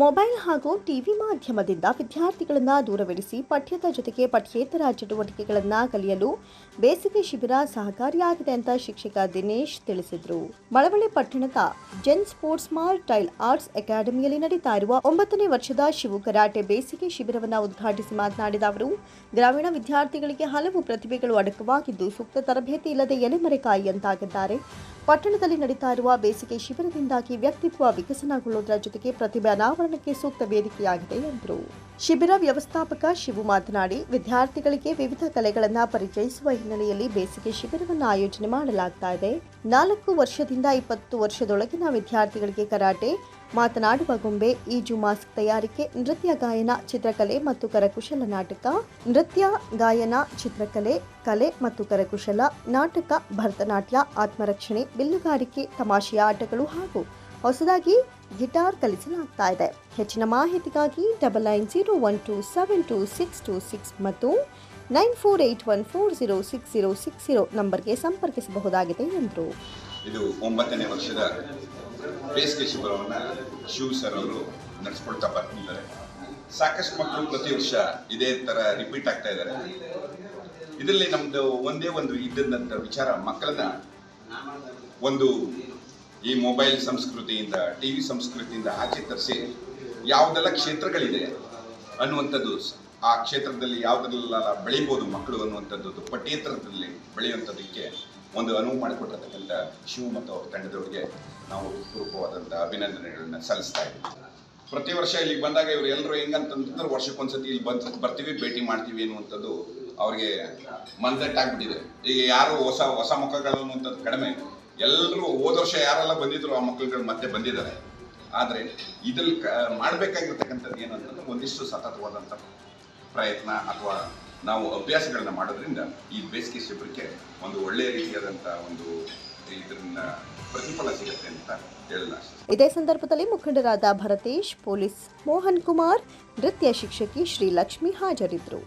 Mobile ಹಾಗೂ TV ಮಾಧ್ಯಮದಿಂದ ವಿದ್ಯಾರ್ಥಿಗಳನ್ನು ದೂರವಿರಿಸಿ ಪಠ್ಯದ ಜೊತೆಗೆ ಪಠ್ಯೇತರ ಚಟುವಟಿಕೆಗಳನ್ನು ಕಲಿಯಲು ಬೇಸಿಗೆ ಶಿಬಿರ ಸಹಕಾರಿಯಾಗಿದೆ ಅಂತ ಶಿಕ್ಷಕ ದಿನೇಶ್ ತಿಳಿಸಿದರು. ಮಳವಳ್ಳಿ ಪಟ್ಟಣದ Zen sports martial arts ಅಕಾಡೆಮಿಯಲ್ಲಿ ನಡೀತಾ ಇರುವ ಒಂಬತ್ತನೇ ವರ್ಷದ ಶಿವು ಕರಾಟೆ ಬೇಸಿಗೆ ಶಿಬಿರವನ್ನು ಉದ್ಘಾಟಿಸಿ ಮಾತನಾಡಿದ ಅವರು, ಗ್ರಾಮೀಣ ವಿದ್ಯಾರ್ಥಿಗಳಿಗೆ ಹಲವು ಪ್ರತಿಭೆಗಳು ಅಡಕವಾಗಿದ್ದು ಸೂಕ್ತ ತರಬೇತಿ ಇಲ್ಲದೆ ಎಲೆಮರೆಕಾಯಿಯಂತಾಗಿದ್ದಾರೆ ಪಟ್ಟಣದಲ್ಲಿ ನಡೀತಾ ಇರುವ ಬೇಸಿಗೆ ಶಿಬಿರದಿಂದಾಗಿ ವ್ಯಕ್ತಿತ್ವ ವಿಕಸನಗೊಳ್ಳುವುದರ ಜೊತೆಗೆ ಪ್ರತಿಭೆ ಅನಾವರಣಕ್ಕೆ ಸೂಕ್ತ ವೇದಿಕೆಯಾಗಿದೆ ಎಂದರು. ಶಿಬಿರ ವ್ಯವಸ್ಥಾಪಕ ಶಿವು ಮಾತನಾಡಿ, ವಿದ್ಯಾರ್ಥಿಗಳಿಗೆ ವಿವಿಧ ಕಲೆಗಳನ್ನು ಪರಿಚಯಿಸುವ ಹಿನ್ನೆಲೆಯಲ್ಲಿ ಬೇಸಿಗೆ ಶಿಬಿರವನ್ನು ಆಯೋಜನೆ ಮಾಡಲಾಗ್ತಾ ಇದೆ. ನಾಲ್ಕು ವರ್ಷದಿಂದ ಇಪ್ಪತ್ತು ವರ್ಷದೊಳಗಿನ ವಿದ್ಯಾರ್ಥಿಗಳಿಗೆ ಕರಾಟೆ, ಮಾತನಾಡುವ ಗೊಂಬೆ, ಈಜು ಮಾಸ್ಕ್ ತಯಾರಿಕೆ, ನೃತ್ಯ ಗಾಯನ, ಚಿತ್ರಕಲೆ ಮತ್ತು ಕರಕುಶಲ ನಾಟಕ, ನೃತ್ಯ ಗಾಯನ, ಚಿತ್ರಕಲೆ, ಕಲೆ ಮತ್ತು ಕರಕುಶಲ, ನಾಟಕ, ಭರತನಾಟ್ಯ, ಆತ್ಮರಕ್ಷಣೆ, ಬಿಲ್ಲುಗಾರಿಕೆ, ತಮಾಷೆಯ ಆಟಗಳು ಹಾಗೂ ಹೊಸದಾಗಿ ಗಿಟಾರ್ ಕಲಿಸಲಾಗ್ತಾ ಇದೆ. ಹೆಚ್ಚಿನ ಮಾಹಿತಿಗಾಗಿ double nine zero one two seven two six two six ಮತ್ತು nine four eight one four zero six zero six zero ನಂಬರ್ಗೆ ಸಂಪರ್ಕಿಸಬಹುದಾಗಿದೆ ಎಂದರು. ಇದು ಒಂಬತ್ತನೇ ವರ್ಷದ ಬೇಸಿಗೆ ಶಿಬಿರವನ್ನು ಶಿವ್ ಸರ್ ಅವರು ನಡೆಸ್ಕೊಳ್ತಾ ಬರ್ತಿದ್ದಾರೆ ಸಾಕಷ್ಟು ಮಕ್ಕಳು ಪ್ರತಿ ವರ್ಷ ಇದೇ ಥರ ರಿಪೀಟ್ ಆಗ್ತಾ ಇದ್ದಾರೆ. ಇದರಲ್ಲಿ ನಮ್ಮದು ಒಂದೇ ಒಂದು ಇದ್ದಂಥ ವಿಚಾರ ಮಕ್ಕಳನ್ನ ಒಂದು ಈ ಮೊಬೈಲ್ ಸಂಸ್ಕೃತಿಯಿಂದ ಟಿ ವಿ ಸಂಸ್ಕೃತಿಯಿಂದ ಆಚೆ ತರಿಸಿ ಯಾವುದೆಲ್ಲ ಕ್ಷೇತ್ರಗಳಿದೆ ಅನ್ನುವಂಥದ್ದು ಆ ಕ್ಷೇತ್ರದಲ್ಲಿ ಯಾವುದೆಲ್ಲ ಬೆಳಿಬೋದು ಮಕ್ಕಳು ಅನ್ನುವಂಥದ್ದು, ಪಠ್ಯೇತರದಲ್ಲಿ ಬೆಳೆಯುವಂಥದ್ದಕ್ಕೆ ಒಂದು ಅನುವು ಮಾಡಿಕೊಟ್ಟಿರ್ತಕ್ಕಂಥ ಶಿವ ಮತ್ತು ಅವ್ರ ತಂಡದವರಿಗೆ ನಾವು ಪೂರ್ವಕವಾದಂಥ ಅಭಿನಂದನೆಗಳನ್ನ ಸಲ್ಲಿಸ್ತಾ ಇದ್ದೀವಿ. ಪ್ರತಿ ವರ್ಷ ಇಲ್ಲಿಗೆ ಬಂದಾಗ ಇವರು ಎಲ್ಲರೂ ಹೆಂಗಂತಂದ್ರೆ ವರ್ಷಕ್ಕೊಂದ್ಸತಿ ಇಲ್ಲಿ ಬಂದು ಬರ್ತೀವಿ, ಭೇಟಿ ಮಾಡ್ತೀವಿ ಅನ್ನುವಂಥದ್ದು ಅವ್ರಿಗೆ ಮನದಟ್ಟಾಗ್ಬಿಟ್ಟಿದೆ ಈಗ ಯಾರು ಹೊಸ ಹೊಸ ಮುಖಗಳು ಅನ್ನುವಂಥದ್ದು ಕಡಿಮೆ. ಎಲ್ಲರೂ ಹೋದ ವರ್ಷ ಯಾರೆಲ್ಲ ಬಂದಿದ್ರು ಆ ಮಕ್ಕಳುಗಳು ಮತ್ತೆ ಬಂದಿದ್ದಾರೆ. ಆದರೆ ಇದ್ರಲ್ಲಿ ಮಾಡಬೇಕಾಗಿರ್ತಕ್ಕಂಥದ್ದು ಏನಂತಂದ್ರೆ ಒಂದಿಷ್ಟು ಸತತವಾದಂಥ ಪ್ರಯತ್ನ ಅಥವಾ ನಾವು ಅಭ್ಯಾಸಗಳನ್ನ ಮಾಡೋದ್ರಿಂದ ಈ ಬೇಸಿಗೆ ಶಿಬಿರಕ್ಕೆ ಒಂದು ಒಳ್ಳೆಯ ರೀತಿಯಾದಂಥ ಒಂದು ಇದರಿಂದ ಪ್ರತಿಫಲ ಸಿಗುತ್ತೆ ಅಂತ ಇದೇ ಸಂದರ್ಭದಲ್ಲಿ ಮುಖಂಡರಾದ ಭರತೇಶ್, ಪೊಲೀಸ್ ಮೋಹನ್ ಕುಮಾರ್, ನೃತ್ಯ ಶಿಕ್ಷಕಿ ಶ್ರೀಲಕ್ಷ್ಮಿ ಹಾಜರಿದ್ದರು.